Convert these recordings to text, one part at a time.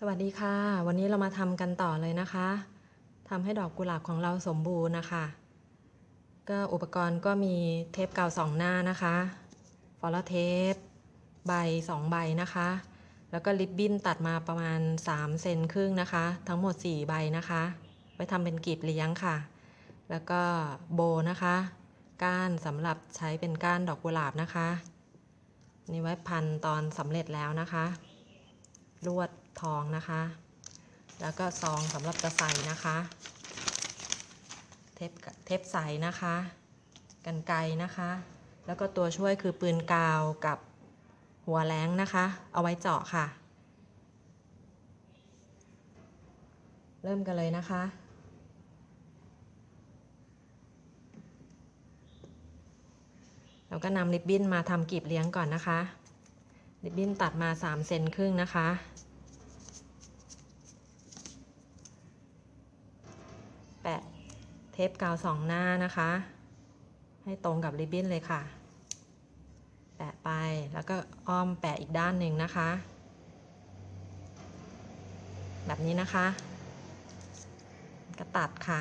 สวัสดีค่ะ วันนี้เรามาทำกันต่อเลยนะคะทำให้ดอกกุหลาบของเราสมบูรณ์นะคะ ก็อุปกรณ์ก็มีเทปกาวสองหน้านะคะฟอลเทปใบสองใบนะคะ แล้วก็ริบบิ้นตัดมาประมาณ 3 เซนครึ่งนะคะ ทั้งหมด 4 ใบนะคะ ไว้ทำเป็นกลีบเลี้ยงค่ะ แล้วก็โบนะคะ ก้านสำหรับใช้เป็นก้านดอกกุหลาบนะคะ นี่ไว้พันตอนสำเร็จแล้วนะคะ ลวด ทองนะคะ แล้วก็ซองสำหรับจะใส่นะคะ เทปเทปใสนะคะ กันไกนะคะ แล้วก็ตัวช่วยคือปืนกาวกับหัวแรงนะคะ เอาไว้เจาะค่ะ เริ่มกันเลยนะคะเราก็นำริบบิ้นมาทำกลีบเลี้ยงก่อนนะคะ ริบบิ้นตัดมา3เซนครึ่งนะคะ แปะ เทปกาวสองหน้านะคะ ให้ตรงกับริบบิ้นเลยค่ะ แปะไปแล้วก็อ้อมแปะอีกด้านหนึ่งนะคะ แบบนี้นะคะ ก็ตัดค่ะ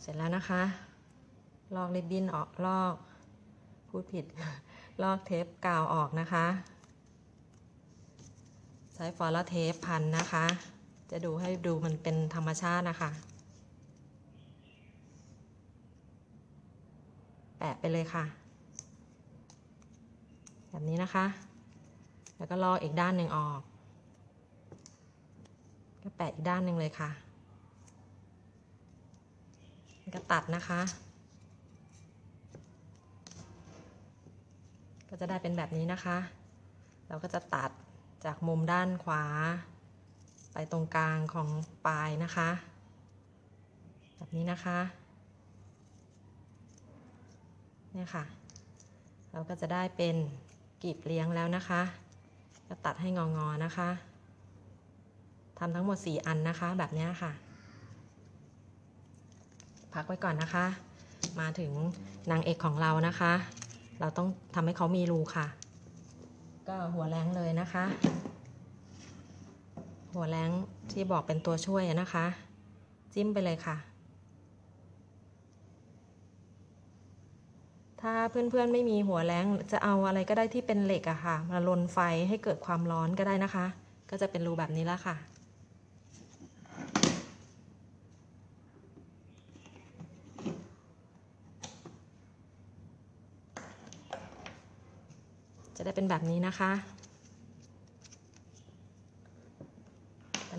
เสร็จแล้วนะคะ ลอกริบบิ้นออกลอก พูดผิด ลอกเทปกาวออกนะคะ ใช้ฟอลเทปพันนะคะ จะดูให้ดูมันเป็นธรรมชาตินะคะ แปะไปเลยค่ะ แบบนี้นะคะ แล้วก็ลอกอีกด้านหนึ่งออก ก็แปะอีกด้านหนึ่งเลยค่ะ ก็ตัดนะคะ ก็จะได้เป็นแบบนี้นะคะ เราก็จะตัดจากมุมด้านขวา ไปตรงกลางของปลายนะคะ แบบนี้นะคะ เนี่ยค่ะ เราก็จะได้เป็นกีบเลี้ยงแล้วนะคะก็ตัดให้งองอๆนะคะทำทั้งหมด 4 อันนะคะ แบบนี้ค่ะ พักไว้ก่อนนะคะ มาถึงนางเอกของเรานะคะ เราต้องทำให้เขามีรูค่ะ ก็หัวแรงเลยนะคะ หัวแรงที่บอกเป็นตัวช่วยนะคะ จิ้มไปเลยค่ะ ถ้าเพื่อนๆไม่มีหัวแรงจะเอาอะไรก็ได้ที่เป็นเหล็กอะค่ะ มาลนไฟให้เกิดความร้อนก็ได้นะคะ ก็จะเป็นรูแบบนี้แล้วค่ะจะได้เป็นแบบนี้นะคะ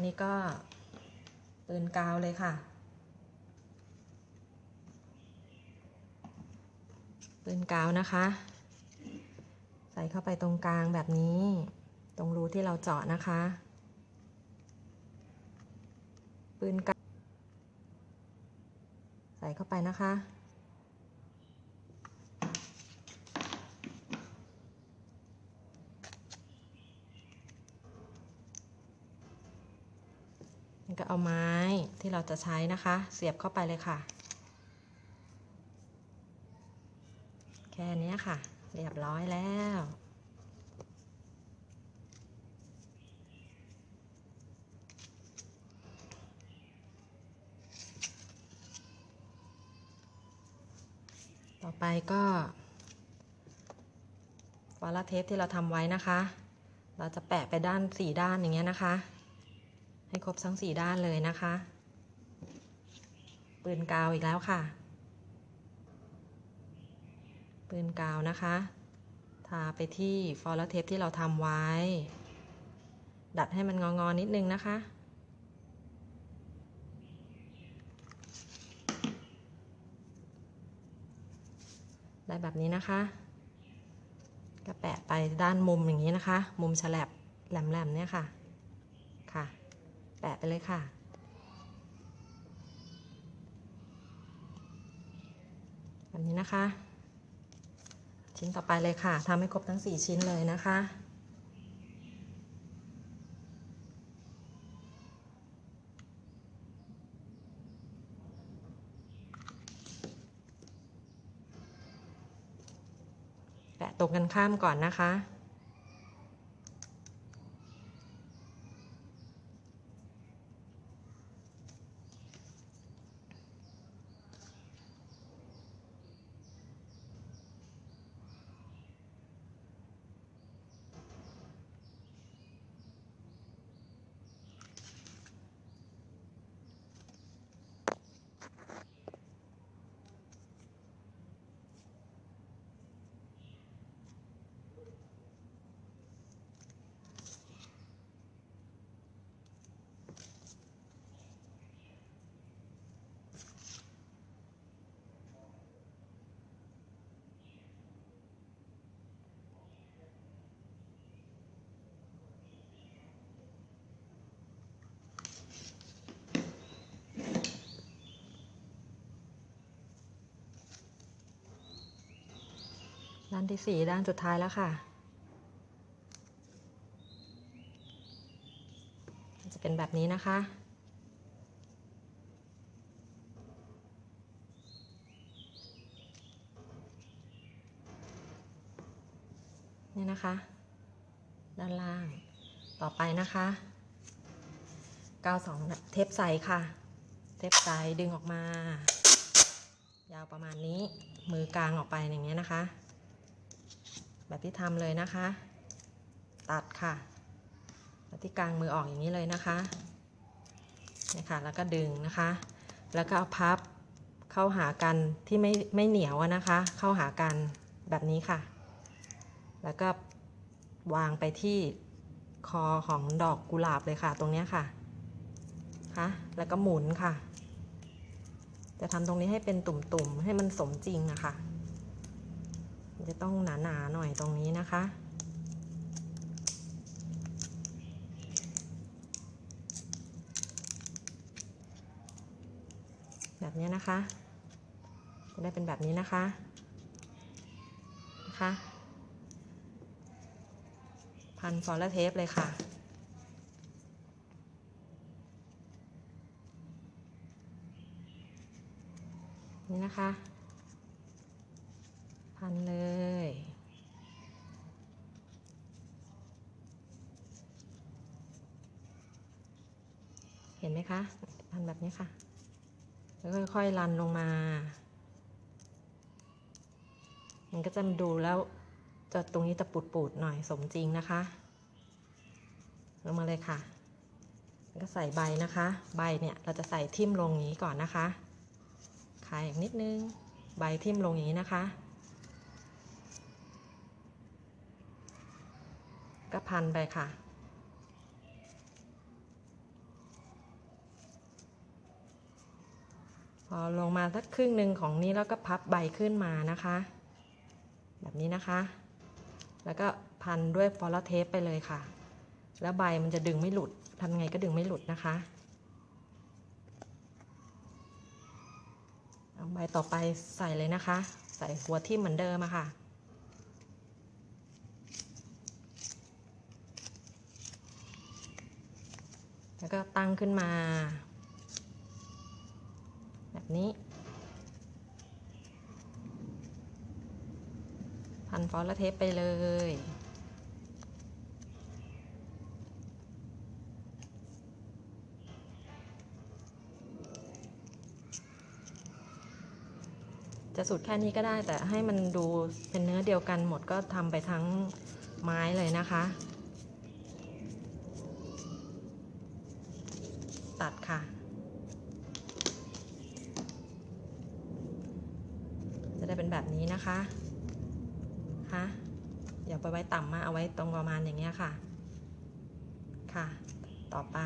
นี้ก็ปืนกาวเลยค่ะ ปืนกาวนะคะ ใส่เข้าไปตรงกลางแบบนี้ ตรงรูที่เราเจาะนะคะ ปืนกาวใส่เข้าไปนะคะ ก็เอาไม้ที่เราจะใช้นะคะ เสียบเข้าไปเลยค่ะ แค่นี้ค่ะ เรียบร้อยแล้วต่อไปก็วาลาเทปที่เราทำไว้นะคะ เราจะแปะไปด้านสี่ด้านอย่างเงี้ยนะคะ ให้ครบทั้งสี่ด้านเลยนะคะ ปืนกาวอีกแล้วค่ะ ปืนกาวนะคะ ทาไปที่ฟอลเทปที่เราทำไว้ ดัดให้มันงองๆนิดนึงนะคะได้แบบนี้นะคะ ก็แปะไปด้านมุมอย่างนี้นะคะ มุมฉลับแหลมๆเนี่ยค่ะ แปะไปเลยค่ะ แบบนี้นะคะ ชิ้นต่อไปเลยค่ะทำให้ครบทั้ง 4 ชิ้นเลยนะคะแปะตรงกันข้ามก่อนนะคะ ด้านที่สี่ด้านสุดท้ายแล้วค่ะ จะเป็นแบบนี้นะคะ นี่นะคะ ด้านล่าง ต่อไปนะคะกาวสองเทปใสค่ะ เทปใสดึงออกมา ยาวประมาณนี้ มือกลางออกไปอย่างเงี้ยนะคะ แบบที่ทำเลยนะคะ ตัดค่ะแบบที่กลางมือออกอย่างนี้เลยนะคะนี่ค่ะแล้วก็ดึงนะคะ แล้วก็เอาพับเข้าหากันที่ไม่ไม่เหนียวนะคะ เข้าหากันแบบนี้ค่ะ แล้วก็วางไปที่คอของดอกกุหลาบเลยค่ะ ตรงนี้ค่ะคะแล้วก็หมุนค่ะ จะทำตรงนี้ให้เป็นตุ่มๆ ให้มันสมจริงอะค่ะ จะต้องหนาๆหน่อยตรงนี้นะคะ แบบนี้นะคะ จะได้เป็นแบบนี้นะคะนะคะ พันฟอลเทปเลยค่ะนี่นะคะ พันเลย เห็นไหมคะ พันแบบนี้ค่ะ แล้วค่อยๆรันลงมา มันก็จะดูแล้วจะตรงนี้จะปูดๆหน่อยสมจริงนะคะ ลงมาเลยค่ะแล้วก็ใส่ใบนะคะ ใบเนี่ยเราจะใส่ทิ่มลงนี้ก่อนนะคะขายอย่างนิดนึง ใบทิ่มลงอย่างนี้นะคะ ก็พันไปค่ะ พอลงมาสักครึ่งหนึ่งของนี้แล้วก็พับใบขึ้นมานะคะ แบบนี้นะคะ แล้วก็พันด้วยฟอลเทปไปเลยค่ะ แล้วใบมันจะดึงไม่หลุดทำไงก็ดึงไม่หลุดนะคะใบต่อไปใส่เลยนะคะ ใส่หัวทิ่มเหมือนเดิมอะค่ะ แล้วก็ตั้งขึ้นมา แบบนี้ พันฟอสและเทปไปเลย จะสุดแค่นี้ก็ได้แต่ให้มันดูเป็นเนื้อเดียวกันหมดก็ทำไปทั้งไม้เลยนะคะ ตัดค่ะ จะเป็นแบบนี้นะคะฮะอย่าไปไว้ต่ำมากเอาไว้ตรงประมาณอย่างเงี้ยค่ะ ค่ะ ต่อไป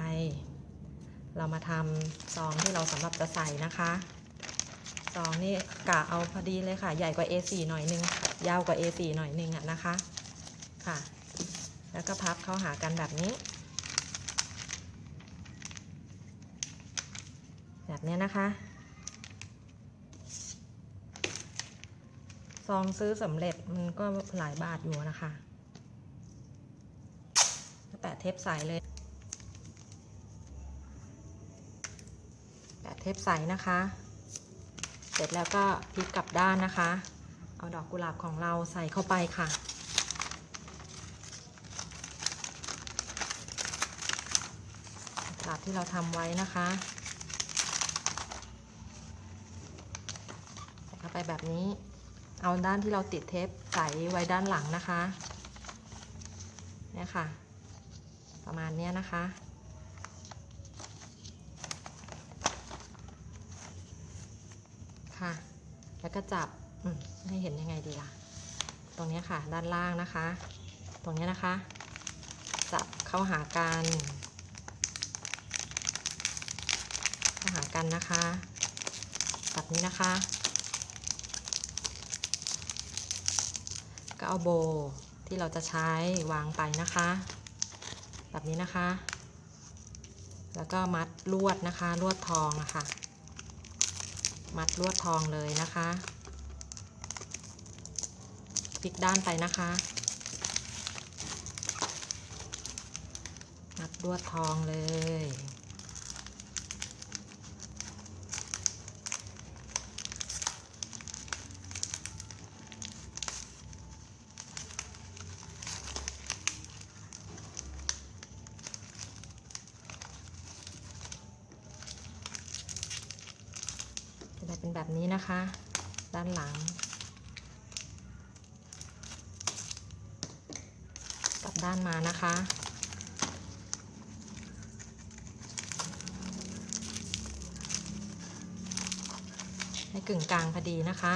เรามาทำซองที่เราสำหรับจะใส่นะคะซองนี่กะเอาพอดีเลยค่ะ ใหญ่กว่า A4 หน่อยนึง ยาวกว่า A4 หน่อยนึงอะนะคะ ค่ะ แล้วก็พับเข้าหากันแบบนี้ แบบนี้นะคะ ซองซื้อสำเร็จมันก็หลายบาทอยู่นะคะแปะเทปใสเลย แปะเทปใสนะคะ เสร็จแล้วก็พลิกกลับด้านนะคะ เอาดอกกุหลาบของเราใส่เข้าไปค่ะกุหลาบที่เราทำไว้นะคะใส่เข้าไปแบบนี้ เอาด้านที่เราติดเทปใส่ไว้ด้านหลังนะคะเนี่ยค่ะ ประมาณนี้นะคะ ค่ะ แล้วก็จับให้เห็นยังไงดีล่ะ ตรงนี้ค่ะ ด้านล่างนะคะ ตรงนี้นะคะ จับเข้าหากันเข้าหากันนะคะ แบบนี้นะคะ เอาโบที่เราจะใช้วางไปนะคะ แบบนี้นะคะ แล้วก็มัดลวดนะคะ ลวดทองะค่ะ มัดลวดทองเลยนะคะพลิกด้านไปนะคะนับลวดทองเลย จะได้เป็น แบบนี้นะคะ ด้านหลัง กลับด้านมานะคะ ให้กึ่งกลางพอดีนะคะ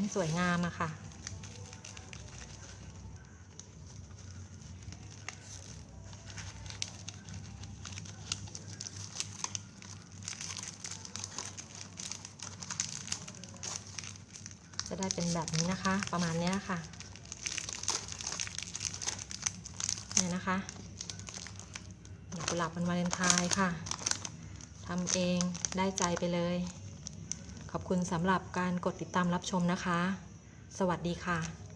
ให้สวยงามอะค่ะ จะได้เป็นแบบนี้นะคะ ประมาณเนี้ยค่ะเนี่ยนะคะดอกกุหลาบวันวาเลนไทน์ค่ะทำเองได้ใจไปเลย ขอบคุณสำหรับการกดติดตามรับชมนะคะ สวัสดีค่ะ